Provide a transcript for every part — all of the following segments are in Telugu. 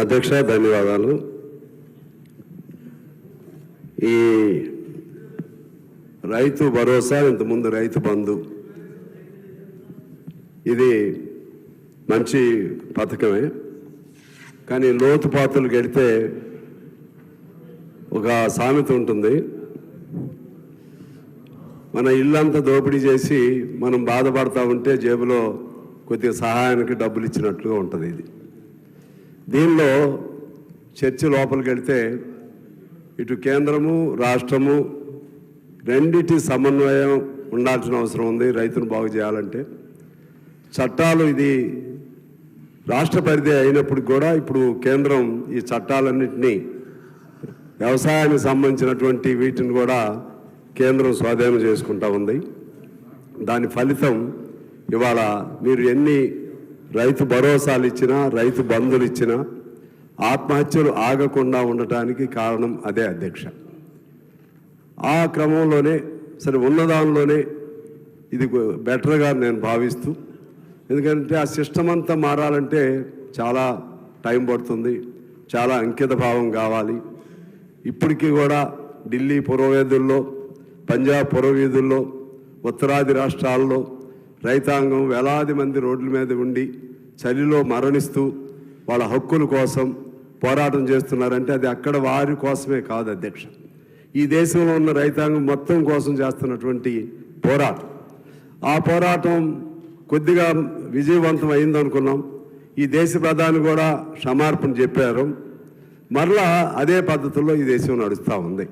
అధ్యక్ష ధన్యవాదాలు. ఈ రైతు భరోసా ఇంతకుముందు రైతు బంధు ఇది మంచి పథకమే. కానీ లోతుపాతులు గడితే ఒక సామెత ఉంటుంది. మన ఇల్లంతా దోపిడీ చేసి మనం బాధపడతా ఉంటే జేబులో కొద్దిగా సహాయానికి డబ్బులు ఇచ్చినట్లుగా ఉంటుంది ఇది. దీనిలో చర్చ లోపలికి వెళితే ఇటు కేంద్రము రాష్ట్రము రెండిటి సమన్వయం ఉండాల్సిన అవసరం ఉంది రైతును బాగు చేయాలంటే. చట్టాలు ఇది రాష్ట్ర పరిధి అయినప్పుడు కూడా ఇప్పుడు కేంద్రం ఈ చట్టాలన్నింటినీ వ్యవసాయానికి సంబంధించినటువంటి వీటిని కూడా కేంద్రం స్వాధీనం చేసుకుంటా ఉంది. దాని ఫలితం ఇవాళ మీరు ఎన్ని రైతు భరోసాలు ఇచ్చినా రైతు బంధులు ఇచ్చినా ఆత్మహత్యలు ఆగకుండా ఉండటానికి కారణం అదే అధ్యక్ష. ఆ క్రమంలోనే సరే ఉన్నదానిలోనే ఇది బెటర్గా నేను భావిస్తూ ఎందుకంటే ఆ సిస్టమ్ అంతా మారాలంటే చాలా టైం పడుతుంది చాలా అంకిత భావం కావాలి. ఇప్పటికీ కూడా ఢిల్లీ పురవేదుల్లో పంజాబ్ పురవీధుల్లో ఉత్తరాది రాష్ట్రాల్లో రైతాంగం వేలాది మంది రోడ్ల మీద ఉండి చలిలో మరణిస్తూ వాళ్ళ హక్కుల కోసం పోరాటం చేస్తున్నారంటే అది అక్కడ వారి కోసమే కాదు అధ్యక్ష. ఈ దేశంలో ఉన్న రైతాంగం మొత్తం కోసం చేస్తున్నటువంటి పోరాటం. ఆ పోరాటం కొద్దిగా విజయవంతం అయిందనుకున్నాం ఈ దేశ ప్రధాని కూడా క్షమార్పణ చెప్పారు. మరలా అదే పద్ధతిలో ఈ దేశం నడుస్తూ ఉంది.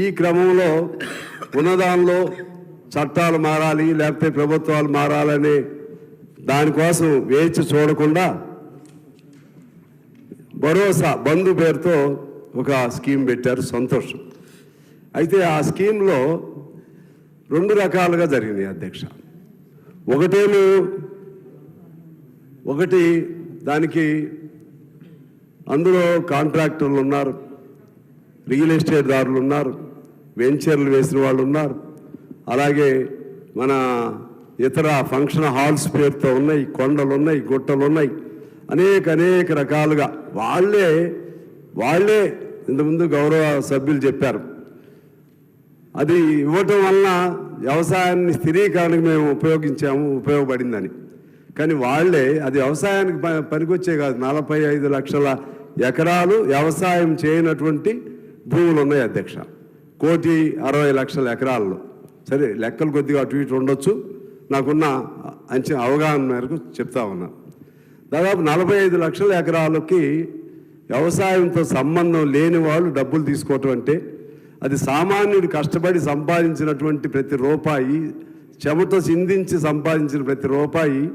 ఈ క్రమంలో ఉన్నదానిలో చట్టాలు మారాలి లేకపోతే ప్రభుత్వాలు మారాలని దానికోసం వేచి చూడకుండా భరోసా బంధు పేరుతో ఒక స్కీమ్ పెట్టారు సంతోషం. అయితే ఆ స్కీమ్లో రెండు రకాలుగా జరిగింది అధ్యక్ష. ఒకటేమో ఒకటి దానికి అందులో కాంట్రాక్టర్లు ఉన్నారు రియల్ ఎస్టేట్ దారులు ఉన్నారు వెంచర్లు వేసిన వాళ్ళు ఉన్నారు అలాగే మన ఇతర ఫంక్షన్ హాల్స్ పేరుతో ఉన్నాయి కొండలు ఉన్నాయి గుట్టలు ఉన్నాయి అనేక అనేక రకాలుగా వాళ్ళే వాళ్ళే ఇంతకుముందు గౌరవ సభ్యులు చెప్పారు. అది ఇవ్వటం వలన వ్యవసాయాన్ని స్థిరీకరణకు మేము ఉపయోగించాము ఉపయోగపడిందని. కానీ వాళ్ళే అది వ్యవసాయానికి ప- పనికొచ్చే కాదు. నలభై ఐదు లక్షల ఎకరాలు వ్యవసాయం చేయనటువంటి భూములు ఉన్నాయి అధ్యక్ష. కోటి అరవై లక్షల ఎకరాల్లో. సరే లెక్కలు కొద్దిగా అటు ఇటు ఉండొచ్చు. నాకున్న అంచ అవగాహన మేరకు చెప్తా ఉన్నా. దాదాపు నలభై ఐదు లక్షల ఎకరాలకి వ్యవసాయంతో సంబంధం లేని వాళ్ళు డబ్బులు తీసుకోవటం అంటే అది సామాన్యుడు కష్టపడి సంపాదించినటువంటి ప్రతి రూపాయి చెమట చిందించి సంపాదించిన ప్రతి రూపాయి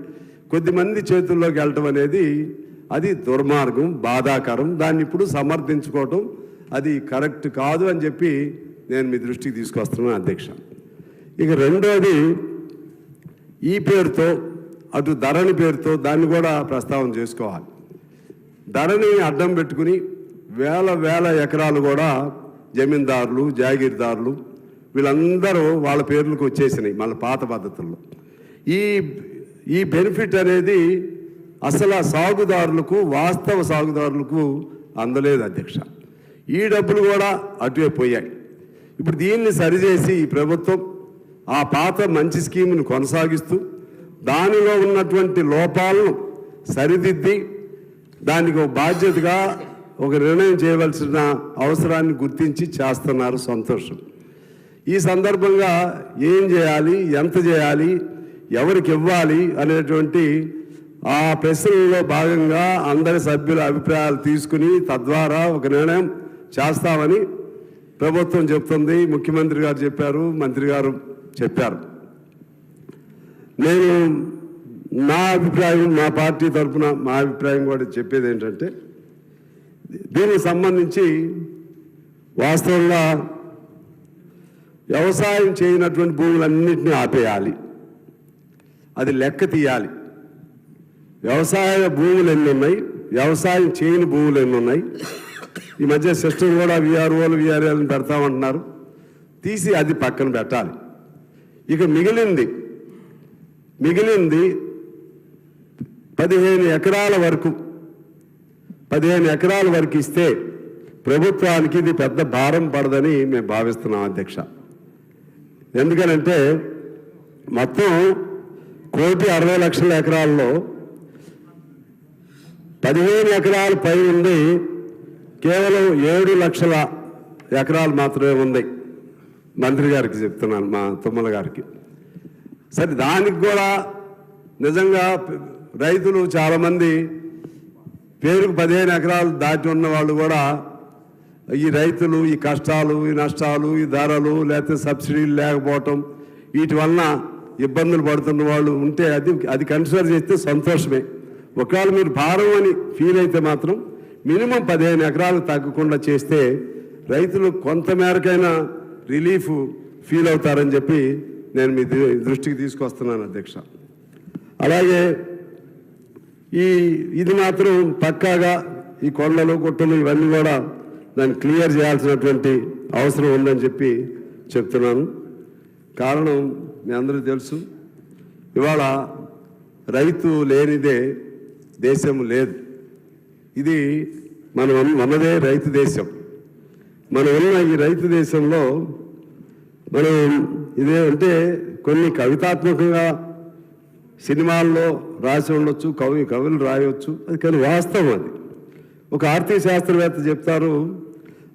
కొద్దిమంది చేతుల్లోకి వెళ్ళటం అనేది అది దుర్మార్గం బాధాకరం. దాన్ని ఇప్పుడు సమర్థించుకోవటం అది కరెక్ట్ కాదు అని చెప్పి నేను మీ దృష్టికి తీసుకొస్తున్నాను అధ్యక్ష. ఇక రెండోది ఈ పేరుతో అటు ధరణి పేరుతో దాన్ని కూడా ప్రస్తావన చేసుకోవాలి. ధరని అడ్డం పెట్టుకుని వేల వేల ఎకరాలు కూడా జమీందారులు జాగీర్దారులు వీళ్ళందరూ వాళ్ళ పేర్లకు వచ్చేసినాయి మన పాత పద్ధతుల్లో. ఈ ఈ బెనిఫిట్ అనేది అసలు ఆ సాగుదారులకు వాస్తవ సాగుదారులకు అందలేదు అధ్యక్ష. ఈ డబ్బులు కూడా అటువే పోయాయి. ఇప్పుడు దీన్ని సరిచేసి ఈ ప్రభుత్వం ఆ పాత మంచి స్కీమ్ను కొనసాగిస్తూ దానిలో ఉన్నటువంటి లోపాలను సరిదిద్ది దానికి ఒక బాధ్యతగా ఒక నిర్ణయం చేయవలసిన అవసరాన్ని గుర్తించి చేస్తున్నారు సంతోషం. ఈ సందర్భంగా ఏం చేయాలి ఎంత చేయాలి ఎవరికి ఇవ్వాలి అనేటువంటి ఆ ప్రశ్నలో భాగంగా అందరి సభ్యుల అభిప్రాయాలు తీసుకుని తద్వారా ఒక నిర్ణయం చేస్తామని ప్రభుత్వం చెప్తుంది. ముఖ్యమంత్రి గారు చెప్పారు మంత్రి గారు చెప్పారు. నేను నా అభిప్రాయం మా పార్టీ తరఫున మా అభిప్రాయం కూడా చెప్పేది ఏంటంటే దీనికి సంబంధించి వాస్తవంగా వ్యవసాయం చేయనటువంటి భూములన్నింటినీ ఆపేయాలి. అది లెక్క తీయాలి. వ్యవసాయ భూములు ఎన్ని ఉన్నాయి? వ్యవసాయం చేయని భూములు ఎన్ని ఉన్నాయి? ఈ మధ్య సిస్టమ్ కూడా విఆర్ఓలు విఆర్ఏలను పెడతామంటున్నారు. తీసి అది పక్కన పెట్టాలి. ఇక మిగిలింది మిగిలింది పదిహేను ఎకరాల వరకు పదిహేను ఎకరాల వరకు ఇస్తే ప్రభుత్వానికి ఇది పెద్ద భారం పడదని మేము భావిస్తున్నాం అధ్యక్ష. ఎందుకనంటే మొత్తం కోటి అరవై లక్షల ఎకరాల్లో పదిహేను ఎకరాల పై ఉంది కేవలం ఏడు లక్షల ఎకరాలు మాత్రమే ఉంది. మంత్రి గారికి చెప్తున్నాను మా తుమ్మల గారికి. సరే దానికి కూడా నిజంగా రైతులు చాలామంది పేరుకు పదిహేను ఎకరాలు దాటి ఉన్న వాళ్ళు కూడా ఈ రైతులు ఈ కష్టాలు ఈ నష్టాలు ఈ ధరలు లేకపోతే సబ్సిడీలు లేకపోవటం వీటి వలన ఇబ్బందులు పడుతున్న వాళ్ళు ఉంటే అది అది కన్సిడర్ చేస్తే సంతోషమే. ఒకవేళ మీరు భారం అని ఫీల్ అయితే మాత్రం మినిమం పదిహేను ఎకరాలు తగ్గకుండా చేస్తే రైతులు కొంత మేరకైనా రిలీఫ్ ఫీల్ అవుతారని చెప్పి నేను మీ దృ- దృష్టికి తీసుకొస్తున్నాను అధ్యక్ష. అలాగే ఈ ఇది మాత్రం పక్కాగా ఈ కొండలు గుట్టలు ఇవన్నీ కూడా దాన్ని క్లియర్ చేయాల్సినటువంటి అవసరం ఉందని చెప్పి చెప్తున్నాను. కారణం మీ అందరూ తెలుసు. ఇవాళ రైతు లేనిదే దేశం లేదు. ఇది మనం మనదే రైతు దేశం. మనం ఉన్న ఈ రైతు దేశంలో మనం ఇదే అంటే కొన్ని కవితాత్మకంగా సినిమాల్లో రాసి ఉండొచ్చు కవి కవులు రాయవచ్చు అది కానీ వాస్తవం అది. ఒక ఆర్థిక శాస్త్రవేత్త చెప్తారు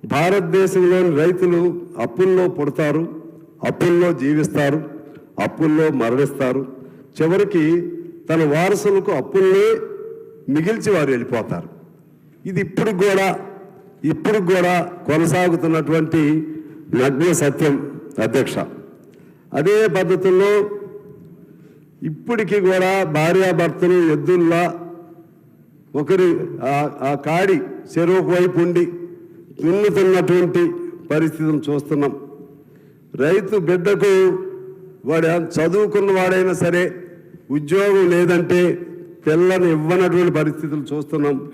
భారతదేశంలోని రైతులు అప్పుల్లో పుడతారు అప్పుల్లో జీవిస్తారు అప్పుల్లో మరణిస్తారు. చివరికి తన వారసులకు అప్పుల్నే మిగిల్చి వారు వెళ్ళిపోతారు. ఇది ఇప్పుడు కూడా ఇప్పుడు కూడా కొనసాగుతున్నటువంటి నగ్న సత్యం అధ్యక్ష. అదే పద్ధతుల్లో ఇప్పటికీ కూడా భార్యాభర్తలు ఎద్దుల్లా ఒకరి ఆ- కాడి చెరువుకు వైపు ఉండి దున్నుతున్నటువంటి పరిస్థితిని చూస్తున్నాం. రైతు బిడ్డకు వాడు చదువుకున్న వాడైనా సరే ఉద్యోగం లేదంటే పిల్లని ఇవ్వనటువంటి పరిస్థితులు చూస్తున్నాం.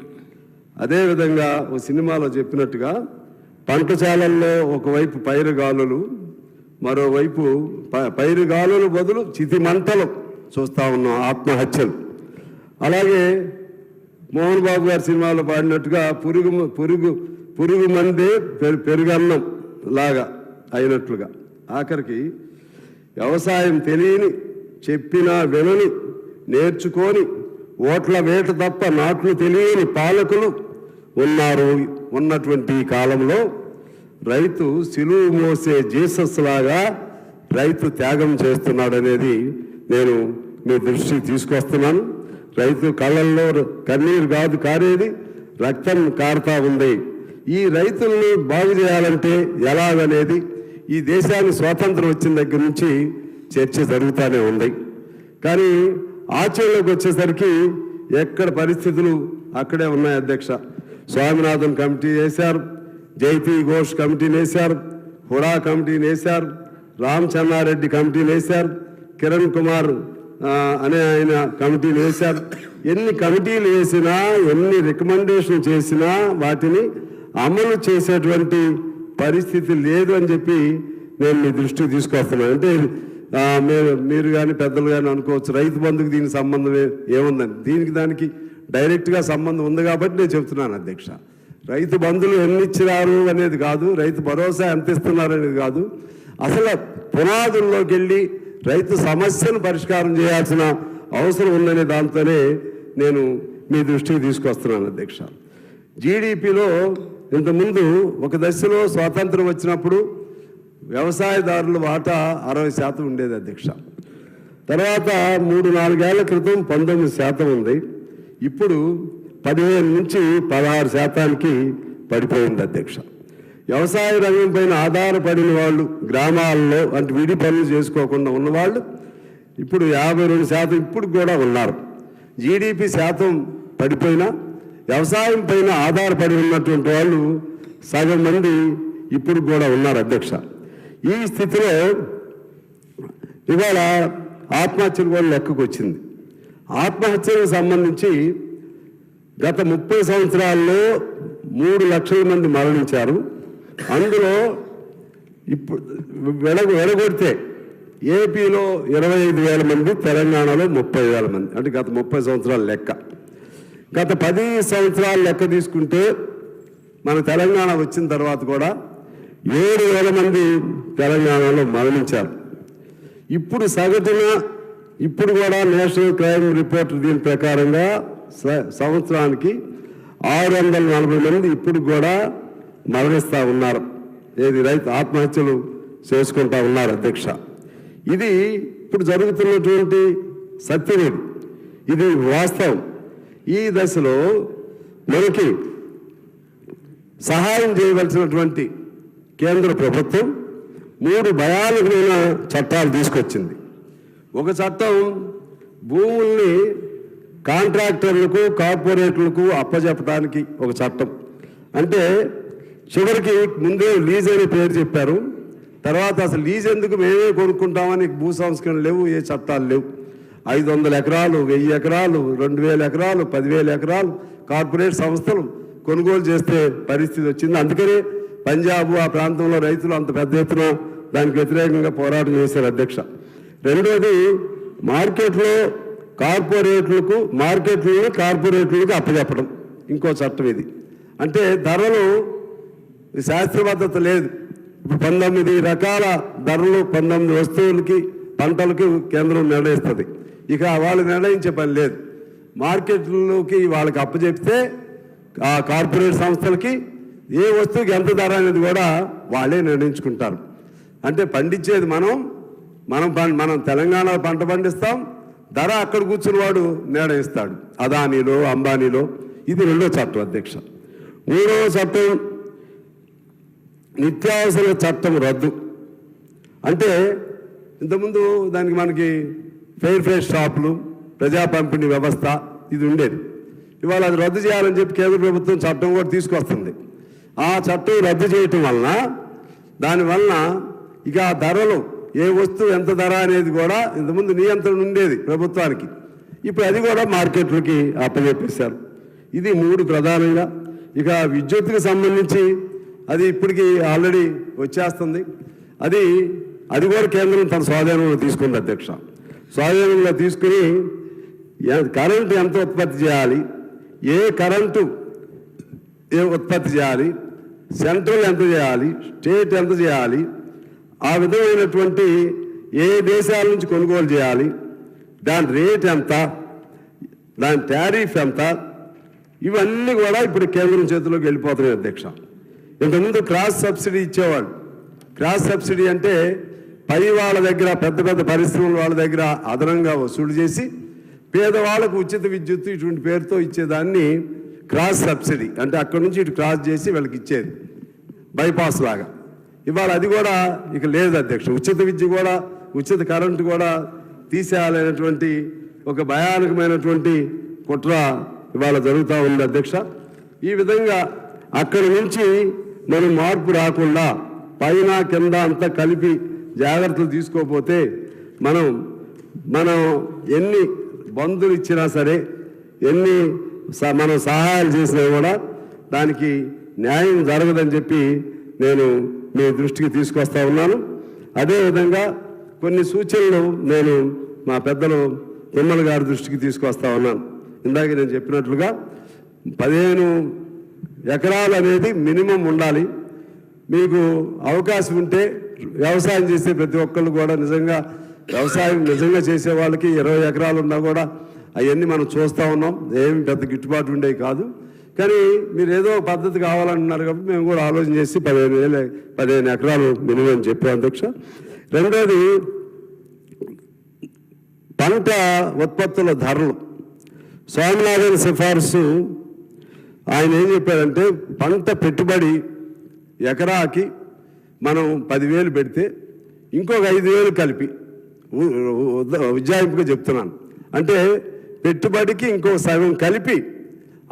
అదేవిధంగా ఓ సినిమాలో చెప్పినట్టుగా పంటశాలల్లో ఒకవైపు పైరుగాలులు మరోవైపు పైరుగాలులు బదులు చితిమంటలు చూస్తూ చూస్తా ఉన్నాం ఆత్మహత్యలు. అలాగే మోహన్ బాబు గారి సినిమాలో పాడినట్టుగా పురుగు పురుగు పురుగు మందే పెరుగన్నం లాగా అయినట్లుగా. ఆఖరికి వ్యవసాయం తెలియని చెప్పినా వినని నేర్చుకొని ఓట్ల వేట తప్ప నాట్లు తెలియని పాలకులు ఉన్నారు ఉన్నటువంటి కాలంలో. రైతు సిలువు మోసే జీసస్ లాగా రైతు త్యాగం చేస్తున్నాడు అనేది నేను మీ దృష్టికి తీసుకొస్తున్నాను. రైతు కళ్ళల్లో కన్నీరు కాదు కారేది రక్తం కారుతా ఉంది. ఈ రైతుల్ని బాగు చేయాలంటే ఎలాగనేది ఈ దేశానికి స్వాతంత్రం వచ్చిన దగ్గర నుంచి చర్చ జరుగుతూనే ఉంది. కానీ ఆచరణలోకి వచ్చేసరికి ఎక్కడ పరిస్థితులు అక్కడే ఉన్నాయి అధ్యక్ష. స్వామినాథన్ కమిటీ వేశారు జైతి ఘోష్ కమిటీని వేశారు హుడా కమిటీని వేశారు రామ్ చెన్నారెడ్డి కమిటీని వేశారు కిరణ్ కుమార్ అనే ఆయన కమిటీలు వేశారు. ఎన్ని కమిటీలు వేసినా ఎన్ని రికమెండేషన్ చేసినా వాటిని అమలు చేసేటువంటి పరిస్థితి లేదు అని చెప్పి నేను మీ దృష్టికి తీసుకొస్తున్నాను. అంటే మీరు మీరు కానీ పెద్దలు కానీ అనుకోవచ్చు. రైతు బంధుకు దీనికి సంబంధం ఏముందని దీనికి దానికి డైరెక్ట్గా సంబంధం ఉంది కాబట్టి నేను చెప్తున్నాను అధ్యక్ష. రైతు బంధులు ఎన్ని ఇచ్చినారు అనేది కాదు రైతు భరోసా ఎంత ఇస్తున్నారు అనేది కాదు. అసలు పునాదుల్లోకి వెళ్ళి రైతు సమస్యను పరిష్కారం చేయాల్సిన అవసరం ఉందనే దాంతోనే నేను మీ దృష్టికి తీసుకొస్తున్నాను అధ్యక్ష. జీడిపిలో ఇంతకుముందు ఒక దశలో స్వాతంత్రం వచ్చినప్పుడు వ్యవసాయదారుల వాటా అరవై శాతం ఉండేది అధ్యక్ష. తర్వాత మూడు నాలుగేళ్ళ క్రితం పంతొమ్మిది శాతం ఉంది. ఇప్పుడు పదిహేను నుంచి పదహారు శాతానికి పడిపోయింది అధ్యక్ష. వ్యవసాయ రంగం పైన ఆధారపడిన వాళ్ళు గ్రామాల్లో అంటే విడి పనులు చేసుకోకుండా ఉన్నవాళ్ళు ఇప్పుడు యాభై రెండు శాతం ఇప్పుడు కూడా ఉన్నారు. జీడిపి శాతం పడిపోయినా వ్యవసాయం పైన ఆధారపడి ఉన్నటువంటి వాళ్ళు సగం మంది ఇప్పుడు కూడా ఉన్నారు అధ్యక్ష. ఈ స్థితిలో ఇవాళ ఆత్మహత్యలు కూడా లెక్కకు వచ్చింది ఆత్మహత్యలకు సంబంధించి గత ముప్పై సంవత్సరాల్లో మూడు లక్షల మంది మరణించారు. అందులో ఇప్పుడు వెడగ వెడగొడితే ఏపీలో ఇరవై ఐదు వేల మంది తెలంగాణలో ముప్పై వేల మంది. అంటే గత ముప్పై సంవత్సరాల లెక్క. గత పది సంవత్సరాల లెక్క తీసుకుంటే మన తెలంగాణ వచ్చిన తర్వాత కూడా ఏడు వేల మంది తెలంగాణలో మరణించారు. ఇప్పుడు సగటున ఇప్పుడు కూడా నేషనల్ క్రైమ్ రిపోర్ట్ దీని ప్రకారంగా స- సంవత్సరానికి ఆరు వందల నలభై మంది ఇప్పుడు కూడా మరణిస్తూ ఉన్నారు. ఏది రైతు ఆత్మహత్యలు చేసుకుంటా ఉన్నారు అధ్యక్ష. ఇది ఇప్పుడు జరుగుతున్నటువంటి సత్యమేది ఇది వాస్తవం. ఈ దశలో మనకి సహాయం చేయవలసినటువంటి కేంద్ర ప్రభుత్వం మూడు భయానకమైన చట్టాలు తీసుకొచ్చింది. ఒక చట్టం భూముల్ని కాంట్రాక్టర్లకు కార్పొరేట్లకు అప్పజెప్పడానికి ఒక చట్టం. అంటే చివరికి ముందే లీజ్ అనే పేరు చెప్పారు. తర్వాత అసలు లీజ్ ఎందుకు మేమే కొనుక్కుంటామని భూ సంస్కరణ లేవు ఏ చట్టాలు లేవు. ఐదు వందల ఎకరాలు వెయ్యి ఎకరాలు రెండు వేల ఎకరాలు పదివేల ఎకరాలు కార్పొరేట్ సంస్థలు కొనుగోలు చేస్తే పరిస్థితి వచ్చింది. అందుకనే పంజాబ్ ఆ ప్రాంతంలో రైతులు అంత పెద్ద ఎత్తున దానికి వ్యతిరేకంగా పోరాటం చేశారు అధ్యక్ష. రెండోది మార్కెట్లో కార్పొరేట్లకు మార్కెట్లను కార్పొరేట్లకు అప్పచెప్పడం ఇంకో చట్టం ఇది. అంటే ధరలు శాస్త్రబద్ధత లేదు. ఇప్పుడు పంతొమ్మిది రకాల ధరలు పంతొమ్మిది వస్తువులకి పంటలకి కేంద్రం నిర్ణయిస్తుంది. ఇక వాళ్ళు నిర్ణయించే పని లేదు. మార్కెట్లోకి వాళ్ళకి అప్పచెప్తే ఆ కార్పొరేట్ సంస్థలకి ఏ వస్తువుకి ఎంత ధర అనేది కూడా వాళ్ళే నిర్ణయించుకుంటారు. అంటే పండించేది మనం మనం మనం తెలంగాణలో పంట పండిస్తాం ధర అక్కడ కూర్చుని వాడు నిర్ణయిస్తాడు. అదానీలో అంబానీలో. ఇది రెండో చట్టం అధ్యక్ష. మూడవ చట్టం నిత్యావసర చట్టం రద్దు. అంటే ఇంతకుముందు దానికి మనకి ఫెయిర్ ఫ్రెష్ షాపులు ప్రజా పంపిణీ వ్యవస్థ ఇది ఉండేది. ఇవాళ అది రద్దు చేయాలని చెప్పి కేంద్ర ప్రభుత్వం చట్టం కూడా తీసుకొస్తుంది. ఆ చట్టం రద్దు చేయటం వలన దానివలన ఇక ఆ ధరలు ఏ వస్తువు ఎంత ధర అనేది కూడా ఇంతకుముందు నియంత్రణ ఉండేది ప్రభుత్వానికి. ఇప్పుడు అది కూడా మార్కెట్లకి అప్పచెప్పేశారు ఇది మూడు ప్రధానంగా ఇక విద్యుత్కి సంబంధించి అది ఇప్పటికి ఆల్రెడీ వచ్చేస్తుంది. అది అది కూడా కేంద్రం తన స్వాధీనంలో తీసుకుంది అధ్యక్ష. స్వాధీనంలో తీసుకుని కరెంటు ఎంత ఉత్పత్తి చేయాలి? ఏ కరెంటు ఉత్పత్తి చేయాలి? సెంట్రల్ ఎంత చేయాలి? స్టేట్ ఎంత చేయాలి? ఆ విధమైనటువంటి ఏ దేశాల నుంచి కొనుగోలు చేయాలి? దాని రేట్ ఎంత? దాని టారీఫ్ ఎంత? ఇవన్నీ కూడా ఇప్పుడు కేంద్రం చేతిలోకి వెళ్ళిపోతున్నాయి అధ్యక్ష. ఇంతకుముందు క్రాస్ సబ్సిడీ ఇచ్చేవాళ్ళు. క్రాస్ సబ్సిడీ అంటే పై వాళ్ళ దగ్గర పెద్ద పెద్ద పరిశ్రమల వాళ్ళ దగ్గర అదనంగా వసూలు చేసి పేదవాళ్ళకు ఉచిత విద్యుత్ ఇటువంటి పేరుతో ఇచ్చేదాన్ని క్రాస్ సబ్సిడీ అంటే అక్కడి నుంచి ఇటు క్రాస్ చేసి వీళ్ళకి ఇచ్చేది. బైపాస్ లాగా. ఇవాళ అది కూడా ఇక లేదు అధ్యక్ష. ఉచిత విద్య కూడా ఉచిత కరెంటు కూడా తీసేయాలనేటువంటి ఒక భయానకమైనటువంటి కుట్ర ఇవాళ జరుగుతూ ఉంది అధ్యక్ష. ఈ విధంగా అక్కడి నుంచి మనం మార్పు రాకుండా పైన కింద అంతా కలిపి జాగ్రత్తలు తీసుకోకపోతే మనం మనం ఎన్ని బంధులు ఇచ్చినా సరే ఎన్ని మనం సహాయాలు చేసినా కూడా దానికి న్యాయం జరగదని చెప్పి నేను మీ దృష్టికి తీసుకొస్తా ఉన్నాను. అదేవిధంగా కొన్ని సూచనలు నేను మా పెద్దలు తిమ్మల గారి దృష్టికి తీసుకొస్తా ఉన్నాను. ఇందాక నేను చెప్పినట్లుగా పదిహేను ఎకరాలు అనేది మినిమం ఉండాలి. మీకు అవకాశం ఉంటే వ్యవసాయం చేసే ప్రతి ఒక్కళ్ళు కూడా నిజంగా వ్యవసాయం నిజంగా చేసే వాళ్ళకి ఇరవై ఎకరాలు ఉన్నా కూడా అవన్నీ మనం చూస్తూ ఉన్నాం. ఏమి పెద్ద గిట్టుబాటు ఉండేవి కాదు. కానీ మీరు ఏదో ఒక పద్ధతి కావాలంటున్నారు కాబట్టి మేము కూడా ఆలోచన చేసి పదిహేను వేల పదిహేను ఎకరాలు మినిమం చెప్పాం అధ్యక్ష. రెండోది పంట ఉత్పత్తుల ధరలు. స్వామినాథన్ సిఫార్సు ఆయన ఏం చెప్పారంటే పంట పెట్టుబడి ఎకరాకి మనం పదివేలు పెడితే ఇంకొక ఐదు వేలు కలిపి ఉజ్జాయింపుగా చెప్తున్నాను. అంటే పెట్టుబడికి ఇంకో సగం కలిపి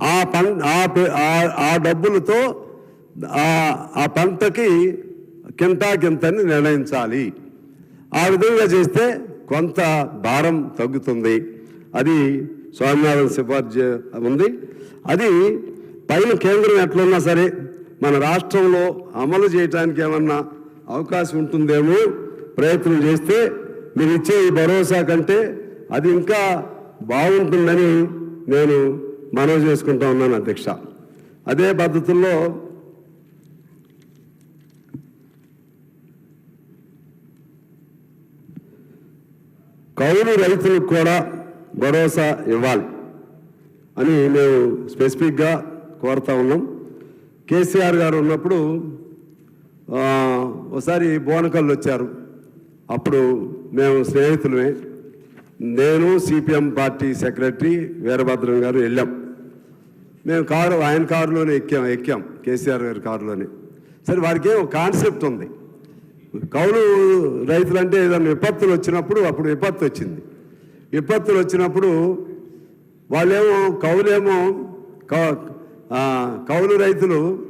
ఆ పం ఆ ఆ- డబ్బులతో ఆ ఆ పంటకి కింటాకింతని నిర్ణయించాలి. ఆ విధంగా చేస్తే కొంత భారం తగ్గుతుంది. అది స్వామినాథన్ సిఫార్సు ఉంది. అది పైన కేంద్రం ఎట్లున్నా సరే మన రాష్ట్రంలో అమలు చేయడానికి ఏమన్నా అవకాశం ఉంటుందేమో ప్రయత్నం చేస్తే మీరు ఇచ్చే ఈ భరోసా కంటే అది ఇంకా బాగుంటుందని నేను మనవి చేసుకుంటా ఉన్నాను అధ్యక్ష. అదే పద్ధతుల్లో కౌలు రైతులకు కూడా భరోసా ఇవ్వాలి అని మేము స్పెసిఫిక్గా కోరుతా ఉన్నాం. కేసీఆర్ గారు ఉన్నప్పుడు ఒకసారి బోనకల్లు వచ్చారు. అప్పుడు మేము స్నేహితులమే. నేను సిపిఎం పార్టీ సెక్రటరీ వీరభద్రం గారు వెళ్ళాం. మేము కారు ఆయన కారులోనే ఎక్కాం ఎక్కాం కేసీఆర్ గారి కారులోనే. సరే వారికి ఒక కాన్సెప్ట్ ఉంది. కౌలు రైతులంటే ఏదైనా విపత్తులు వచ్చినప్పుడు అప్పుడు విపత్తు వచ్చింది. విపత్తులు వచ్చినప్పుడు వాళ్ళేమో కౌలేమో కౌ- కౌలు రైతులు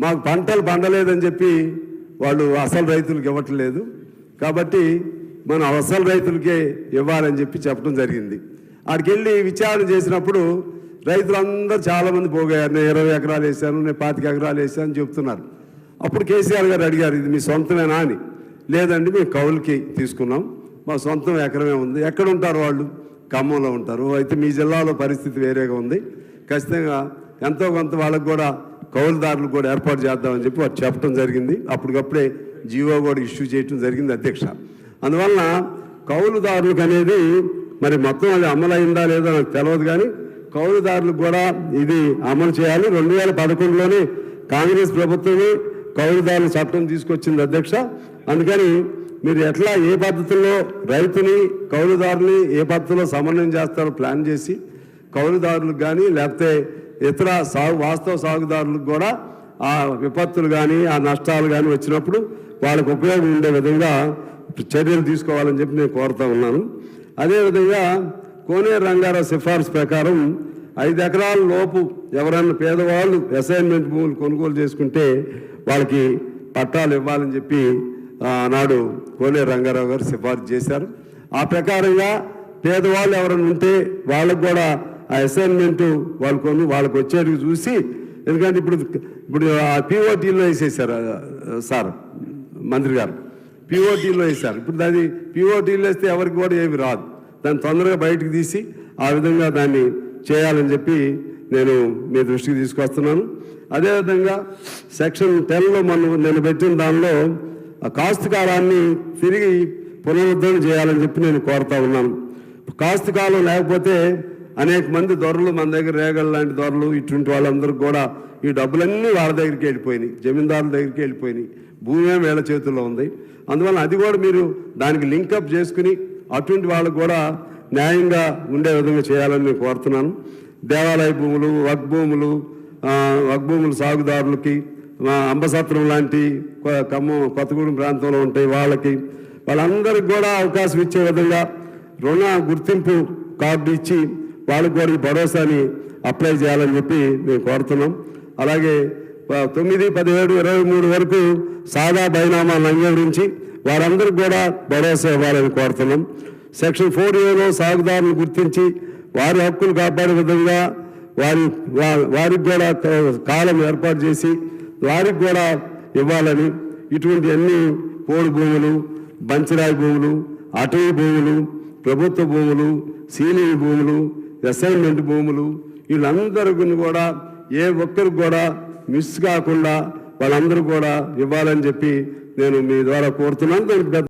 మాకు పంటలు పండలేదని చెప్పి వాళ్ళు అసలు రైతులకు ఇవ్వట్లేదు. కాబట్టి మనం అసలు రైతులకే ఇవ్వాలని చెప్పి చెప్పడం జరిగింది. ఆడికి వెళ్ళి విచారణ చేసినప్పుడు రైతులందరూ చాలామంది పోగారు. నేను ఇరవై ఎకరాలు వేసాను నేను పాతిక ఎకరాలు వేసాను అని చెప్తున్నారు. అప్పుడు కేసీఆర్ గారు అడిగారు ఇది మీ సొంతమేనా అని. లేదండి మేము కౌలుకి తీసుకున్నాం. మా సొంతం ఎకరమే ఉంది. ఎక్కడ ఉంటారు వాళ్ళు? ఖమ్మంలో ఉంటారు. అయితే మీ జిల్లాలో పరిస్థితి వేరేగా ఉంది. ఖచ్చితంగా ఎంతో కొంత వాళ్ళకు కూడా కౌలుదారులు కూడా ఏర్పాటు చేద్దామని చెప్పి వారు చెప్పడం జరిగింది. అప్పటికప్పుడే జీవో కూడా ఇష్యూ చేయడం జరిగింది అధ్యక్ష. అందువలన కౌలుదారులకు అనేది మరి మొత్తం అది అమలైందా లేదో నాకు తెలియదు కానీ కౌలుదారులకు కూడా ఇది అమలు చేయాలి. రెండు వేల పదకొండులోనే కాంగ్రెస్ ప్రభుత్వమే కౌలుదారుల చట్టం తీసుకొచ్చింది అధ్యక్ష. అందుకని మీరు ఎట్లా ఏ పద్ధతిలో రైతుని కౌలుదారుని ఏ పద్ధతిలో సమన్వయం చేస్తారో ప్లాన్ చేసి కౌలుదారులకు కానీ లేకపోతే ఇతర సాగు వాస్తవ సాగుదారులకు కూడా ఆ విపత్తులు కానీ ఆ నష్టాలు కానీ వచ్చినప్పుడు వాళ్ళకు ఉపయోగం ఉండే విధంగా చర్యలు తీసుకోవాలని చెప్పి నేను కోరుతా ఉన్నాను. అదేవిధంగా కోనేరు రంగారావు సిఫార్సు ప్రకారం ఐదు ఎకరాల లోపు ఎవరైనా పేదవాళ్ళు అసైన్మెంట్ భూములు కొనుగోలు చేసుకుంటే వాళ్ళకి పట్టాలు ఇవ్వాలని చెప్పి ఆనాడు కోనే రంగారావు గారు సిఫార్సు చేశారు. ఆ ప్రకారంగా పేదవాళ్ళు ఎవరైనా ఉంటే వాళ్ళకు కూడా ఆ అసైన్మెంట్ వాళ్ళు కొని వాళ్ళకి వచ్చేది చూసి ఎందుకంటే ఇప్పుడు ఇప్పుడు ఆ పీఓటీలో వేసేసారు సార్ మంత్రి గారు. పిఓటీలో వేశారు. ఇప్పుడు దాన్ని పిఓటీలో వేస్తే ఎవరికి కూడా ఏమి రాదు. దాన్ని తొందరగా బయటకు తీసి ఆ విధంగా దాన్ని చేయాలని చెప్పి నేను మీ దృష్టికి తీసుకొస్తున్నాను. అదేవిధంగా సెక్షన్ టెన్లో మనం నేను పెట్టిన దానిలో ఆ కాస్తు కాలాన్ని తిరిగి పునరుద్ధరణ చేయాలని చెప్పి నేను కోరుతా ఉన్నాను. కాస్తు కాలం లేకపోతే అనేక మంది దొరలు మన దగ్గర రేగలు లాంటి దొరలు ఇటువంటి వాళ్ళందరికీ కూడా ఈ డబ్బులన్నీ వాళ్ళ దగ్గరికి వెళ్ళిపోయినాయి. జమీందారుల దగ్గరికి వెళ్ళిపోయినాయి. భూమి ఏమో వీళ్ళ చేతుల్లో ఉంది. అందువల్ల అది కూడా మీరు దానికి లింకప్ చేసుకుని అటువంటి వాళ్ళకు కూడా న్యాయంగా ఉండే విధంగా చేయాలని నేను కోరుతున్నాను. దేవాలయ భూములు వగ్భూములు భూములు భూములు సాగుదారులకి అంబసత్రం లాంటి కొ- ఖమ్మం కొత్తగూడెం ప్రాంతంలో ఉంటాయి వాళ్ళకి వాళ్ళందరికీ కూడా అవకాశం ఇచ్చే విధంగా రుణ గుర్తింపు కార్డు ఇచ్చి వాళ్ళకి కూడా ఈ భరోసాని అప్లై చేయాలని చెప్పి మేము కోరుతున్నాం. అలాగే తొమ్మిది పదిహేడు ఇరవై మూడు వరకు సాదా బైనామాలను అంగీకరించి వారందరికీ కూడా భరోసా ఇవ్వాలని కోరుతున్నాం. సెక్షన్ ఫోర్ ఏలో సాగుదారులను గుర్తించి వారి హక్కులు కాపాడే విధంగా వారి వారికి కూడా కాలం ఏర్పాటు చేసి వారికి కూడా ఇవ్వాలని ఇటువంటి అన్ని పోడు భూములు బంచరాయి భూములు అటవీ భూములు ప్రభుత్వ భూములు సీలింగ్ భూములు అసైన్మెంట్ భూములు వీళ్ళందరికీ కూడా ఏ ఒక్కరికి కూడా మిస్ కాకుండా వాళ్ళందరూ కూడా ఇవ్వాలని చెప్పి నేను మీ ద్వారా కోరుతున్నాను. దానికి పెద్ద